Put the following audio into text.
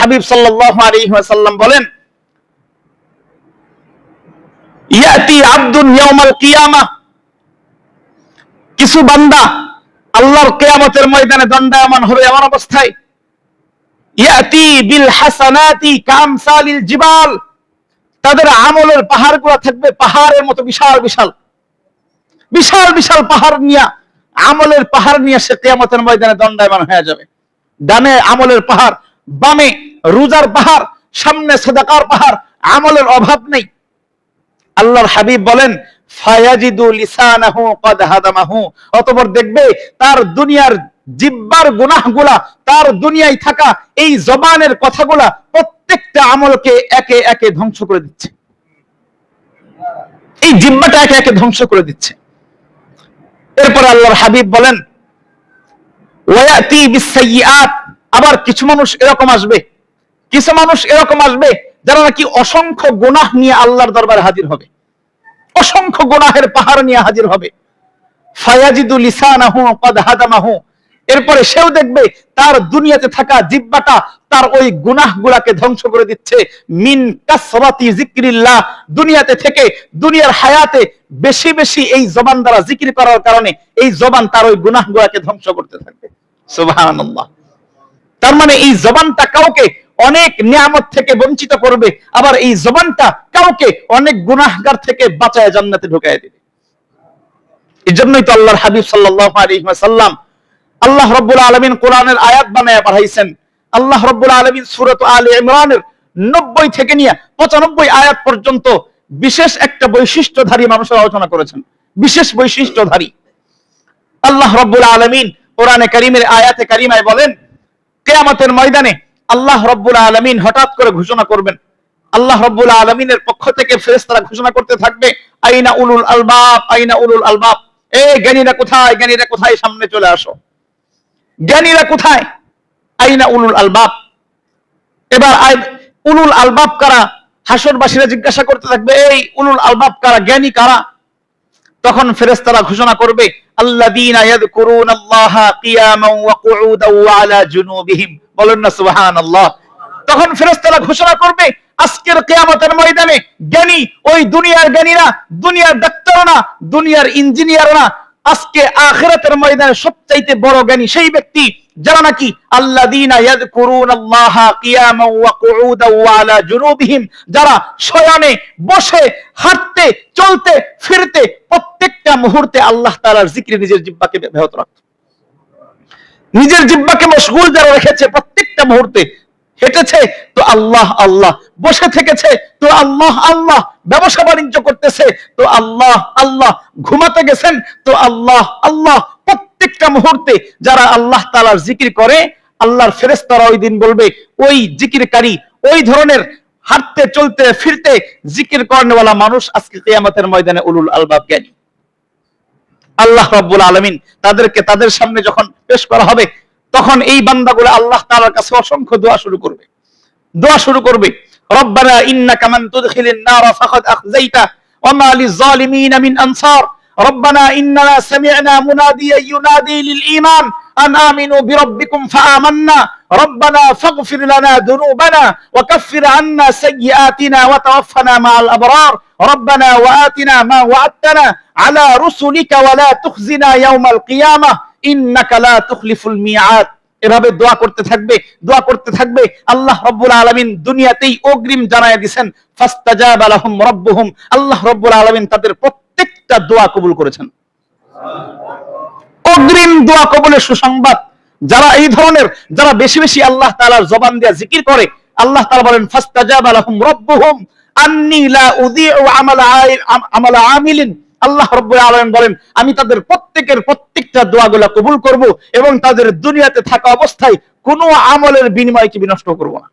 হাবিব বলেন, ইয়াতি কিয়ামা। কিছু বান্দা আল্লাহর কিয়ামতের ময়দানে দণ্ডায়মান হবে এমন অবস্থায়, ইয়াতি বিল হাসানাতি কামসালিল জিবাল। তাদের আমলের পাহাড়গুলো থাকবে পাহাড়ের মতো বিশাল বিশাল বিশাল বিশাল পাহাড় নিয়ে আমলের পাহাড় নিয়ে সে কিয়ামতের ময়দানে দণ্ডায়মান হয়ে যাবে। ডানে আমলের পাহাড় বামে রোজার পাহাড়, সামনে সদাকার পাহাড়, আমলের অভাব নেই। আল্লাহর হাবিব বলেন, ফায়াজিদু লিসানাহু কদ হাদামাহু। অতঃপর দেখবে, তার দুনিয়ার জিব্বার গুনাহগুলা, তার দুনিয়ায় থাকা এই জবানের কথাগুলা প্রত্যেকটা আমলকে একে একে ধ্বংস করে দিচ্ছে। এই জিব্বাটা একে একে ধ্বংস করে দিচ্ছে। এরপর আল্লাহর হাবিব বলেন ওয়ায়াতি বিসাইয়্যাত আবার কিছু মানুষ এরকম আসবে, কিছু মানুষ এরকম আসবে যারা নাকি অসংখ্য গুনাহ নিয়ে আল্লাহর দরবারে হাজির হবে, অসংখ্য গুনাহের পাহাড় নিয়ে হাজির হবে। ফায়াজিদু লিসানাহু কদ হাদামাহু, এরপরে সেও দেখবে তার দুনিয়াতে থাকা জিব্বাটা তার ওই গুনাহগুলাকে ধ্বংস করে দিচ্ছে। মিন কাসরাতি জিকরিল্লাহ দুনিয়াতে থেকে দুনিয়ার হায়াতে বেশি বেশি এই জবান দ্বারা জিকির করার কারণে এই জবান তার ওই গুনাহগুলাকে ধ্বংস করতে থাকবে। সুবহানাল্লাহ। তার মানে এই জবানটা কাউকে অনেক নিয়ামত থেকে বঞ্চিত করবে, আবার এই জবানটা কাউকে অনেক গুনাহগার থেকে বাঁচায় জান্নাতে ঢুকায় দিবে। এই জন্যই তো আল্লাহর হাবিব সাল্লাল্লাহু আলাইহি আল্লাহ রাব্বুল আলামিন কোরআনের আয়াত বানায়া পাঠাইছেন। আল্লাহ রাব্বুল আলামিন সূরাত আলে ইমরানের 90 থেকে নিয়ে 95 আয়াত পর্যন্ত বিশেষ একটা বৈশিষ্ট্যধারী মানুষের আলোচনা করেছেন। বিশেষ বৈশিষ্ট্যধারী। আল্লাহ রাব্বুল আলামিন কোরআনে করিমের আয়াতে কারিমায় বলেন কেয়ামতের ময়দানে আল্লাহ রব্বুল আলমিন হঠাৎ করে ঘোষণা করবেন। আল্লাহ রব্বুল আলমিনের পক্ষ থেকে ফেরেস্তারা ঘোষণা করতে থাকবে, আইনা উলুল আলবাব, আইনা উলুল আলবাব। এ জ্ঞানীরা কোথায়? জ্ঞানীরা কোথায়? সামনে চলে আসো। জ্ঞানীরা কোথায়? আইনা উলুল আলবাব। এবার উলুল আলবাব কারা? হাসরবাসীরা জিজ্ঞাসা করতে থাকবে, এই উলুল আলবাব কারা? জ্ঞানী কারা? তখন ফেরেশতারা ঘোষণা করবে বলেন না, সুবহানাল্লাহ। তখন ঘোষণা করবে, আজকের ময়দানে জ্ঞানী, ওই দুনিয়ার জ্ঞানীরা দুনিয়ার ডাক্তার দুনিয়ার ইঞ্জিনিয়ার আজকে আখিরাতের ময়দানে সবচাইতে বড় জ্ঞানী সেই ব্যক্তি যারা নাকি যারা শয়নে, বসে, হাঁটতে, চলতে, ফিরতে প্রত্যেকটা মুহূর্তে আল্লাহ তাআলার জিকিরে নিজের জিহ্বাকে ব্যাহত রাখত নিজের জিহ্বাকে মশগুল যারা রেখেছে, প্রত্যেকটা মুহূর্তে হেঁটেছে, তো আল্লাহ আল্লাহ। বসে থেকেছে, তো আল্লাহ আল্লাহ। ব্যবসা বাণিজ্য করতেছে, তো আল্লাহ আল্লাহ। ঘুমাতে গেছেন, তো আল্লাহ আল্লাহ। প্রত্যেকটা মুহূর্তে যারা আল্লাহ তালার জিকির করে, আল্লাহর ফেরেস্তারা ওই দিন বলবে, ওই জিকিরকারী, ওই ধরনের হাঁটতে, চলতে, ফিরতে জিকির করেনওয়ালা মানুষ আজকে কিয়ামতের ময়দানে উলুল আলবাব জ্ঞানী। আল্লাহ রব্বুল আলমিন তাদেরকে তাদের সামনে যখন পেশ করা হবে, তখন এই বান্দাগুলো আল্লাহ তালার কাছে অসংখ্য দোয়া শুরু করবে। দোয়া শুরু করবে, রব্বানা ইন্না কামান তুদখিলিন নার ফাকাদ আখযাইতা ওয়া মা মিন আনসার। রব্বানা ইন্নানা সামি'না মুনাদিয়া ইউনাদি লিল ঈমান। আন আমিনু বিরব্বিকুম ফাআমান্না। ربنا فاغفر لنا ذنوبنا وكفر عنا سيئاتنا وتوفنا مع الأبرار ربنا وآتنا ما وعدتنا على رسلك ولا تخزنا يوم القيامة إنك لا تخلف الميعاد এভাবে দোয়া করতে থাকবে দোয়া করতে থাকবে আল্লাহ রব্বুল আলামিন দুনিয়াতেই অগ্রিম জানায় দিবেন ফাস্তাজাবা লাহুম রাব্বুহুম আল্লাহ রব্বুল আলামিন তাদের প্রত্যেকটা দোয়া কবুল করেছেন অগ্রিম দোয়া কবুলের সুসংবাদ যারা এই ধরনের, যারা বেশি বেশি আল্লাহ তালার জবান দিয়ে জিকির করে, আল্লাহ তালা বলেন, ফাস্তাজাব লাহুম রব্বুহুম আন্নি লা উযীউ আমালা আমালা আমিলিন। আল্লাহ রব্বুল আলম বলেন, আমি তাদের প্রত্যেকের প্রত্যেকটা দোয়াগুলো কবুল করব এবং তাদের দুনিয়াতে থাকা অবস্থায় কোনো আমলের বিনিময়কে বিনষ্ট করব না।